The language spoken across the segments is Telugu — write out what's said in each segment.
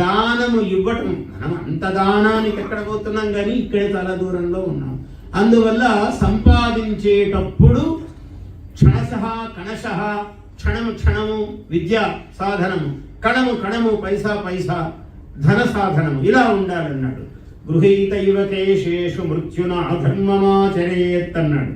దానము ఇవ్వటం. మనం అంత దానానికి ఎక్కడ పోతున్నాం కానీ ఇక్కడే చాలా దూరంలో ఉన్నాం. అందువల్ల సంపాదించేటప్పుడు క్షణశ కణశ క్షణము క్షణము విద్య సాధనము. కణము కణము పైసా పైసా ధన సాధనము. ఇలా ఉండాలన్నాడు. గృహీత యువకేశేషు మృత్యున అధర్మమాచరేత్ అన్నాడు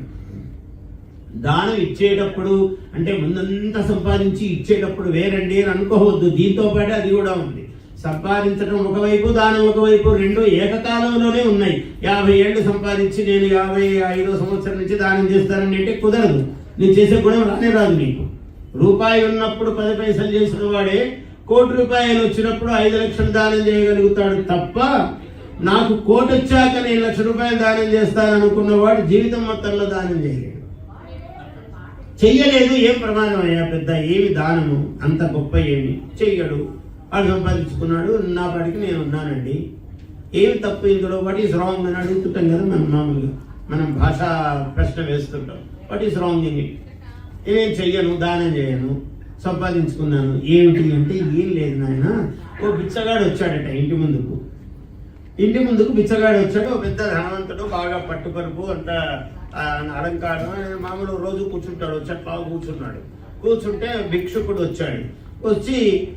దానం ఇచ్చేటప్పుడు అంటే ముందంతా సంపాదించి ఇచ్చేటప్పుడు వేరండి అని అనుకోవద్దు. దీంతో పాటు అది కూడా ఉంది. సంపాదించడం ఒకవైపు దానం ఒకవైపు రెండు ఏకకాలంలోనే ఉన్నాయి. యాభై ఏళ్ళు సంపాదించి నేను యాభై ఐదో సంవత్సరం నుంచి దానం చేస్తానని అంటే కుదరదు. నేను చేసే గుణం రానే రాదు నీకు. రూపాయి ఉన్నప్పుడు పది పైసలు చేసిన వాడే కోటి రూపాయలు వచ్చినప్పుడు ఐదు లక్షలు దానం చేయగలుగుతాడు తప్ప నాకు కోటి వచ్చాక నేను లక్ష రూపాయలు దానం చేస్తాననుకున్నవాడు జీవితం మొత్తంలో దానం చేయలేడు. చెయ్యలేదు ఏం ప్రమాదం అయ్యా పెద్ద ఏమి దానము అంత గొప్ప ఏమి చెయ్యడు. వాడు సంపాదించుకున్నాడు. నా పాటికి నేను ఉన్నానండి. ఏమి తప్పు ఇందులో? వాట్ ఈస్ రాంగ్ అని అడుగుతుంటాం కదా మనం మామూలుగా. మనం భాషా ప్రశ్న వేస్తుంటాం. What is wrong in it నేనేం చెయ్యను? దానం చేయను. సంపాదించుకున్నాను. ఏమిటి అంటే ఏం లేదు నాయన. ఓ బిచ్చగాడు వచ్చాడట ఇంటి ముందుకు. ఇంటి ముందుకు బిచ్చగాడు వచ్చాడు. ఓ పెద్ద ధనవంతుడు బాగా పట్టుపరుపు అంత అలంకారం మామూలు రోజు కూర్చుంటాడు. చెట్లా కూర్చున్నాడు. కూర్చుంటే భిక్షుకుడు వచ్చాడు. వచ్చి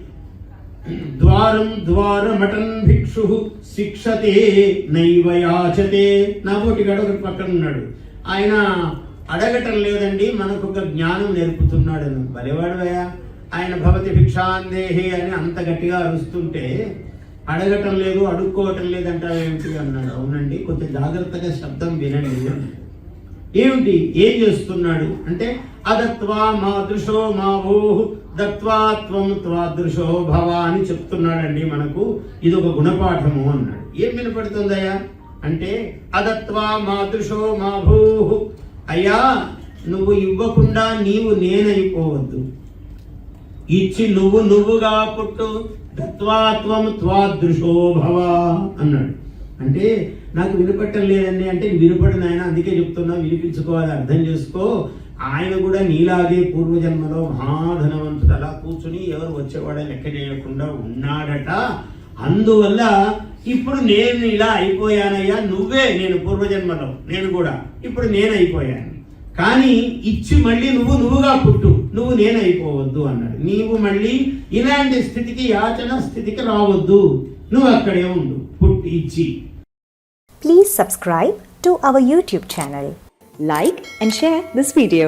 ద్వారం ద్వారమటన్ భిక్షు శిక్షతే నైవ యాచతే. నా పోటీగాడు ఒకటి పక్కన ఉన్నాడు. ఆయన అడగటం లేదండి మనకు ఒక జ్ఞానం నేర్పుతున్నాడు. అని ఆయన భవతి భిక్షాందేహి అని అంత గట్టిగా అరుస్తుంటే అడగటం లేదు అడుక్కోవటం లేదంటావేమిటి అన్నాడు. అవునండి కొంచెం జాగ్రత్తగా శబ్దం వినండి. ఏమిటి? ఏం చేస్తున్నాడు? అంటే అదత్వా మా దృశో మా ఓహు దత్వా త్వం త్వాదృశో భవ అని చెప్తున్నాడండి మనకు. ఇది ఒక గుణపాఠము అన్నాడు. ఏం వినపడుతుందయ్యా? అంటే అదత్వా మా దృశో మా భూహు అయ్యా నువ్వు ఇవ్వకుండా నీవు నేనైపోవద్దు. ఇచ్చి నువ్వు నువ్వుగా పుట్టు. దత్వాత్వం త్వాదృశో భవ అన్నాడు. అంటే నాకు వినపట్టం లేదండి. అంటే వినపడిన ఆయన అందుకే చెప్తున్నా వినిపించుకోవాలి అర్థం చేసుకో. ఆయన కూడా నీలాగే పూర్వజన్మలో మహాధనవంతుడు. అలా కూర్చుని ఎవరు వచ్చేవాడని లెక్క చేయకుండా ఉన్నాడట. అందువల్ల ఇప్పుడు నేను ఇలా అయిపోయానయ్యా. నువ్వే నేను పూర్వజన్మలో నేను కూడా. ఇప్పుడు నేను అయిపోయాను. కానీ ఇచ్చి మళ్ళీ నువ్వు నువ్వుగా పుట్టు. నువ్వు నేనైపోవద్దు అన్నాడు. నీవు మళ్ళీ ఇలాంటి స్థితికి యాచన స్థితికి రావద్దు. నువ్వు అక్కడే ఉండు. పుట్టి ఇచ్చి. Please subscribe to our YouTube channel like and share this video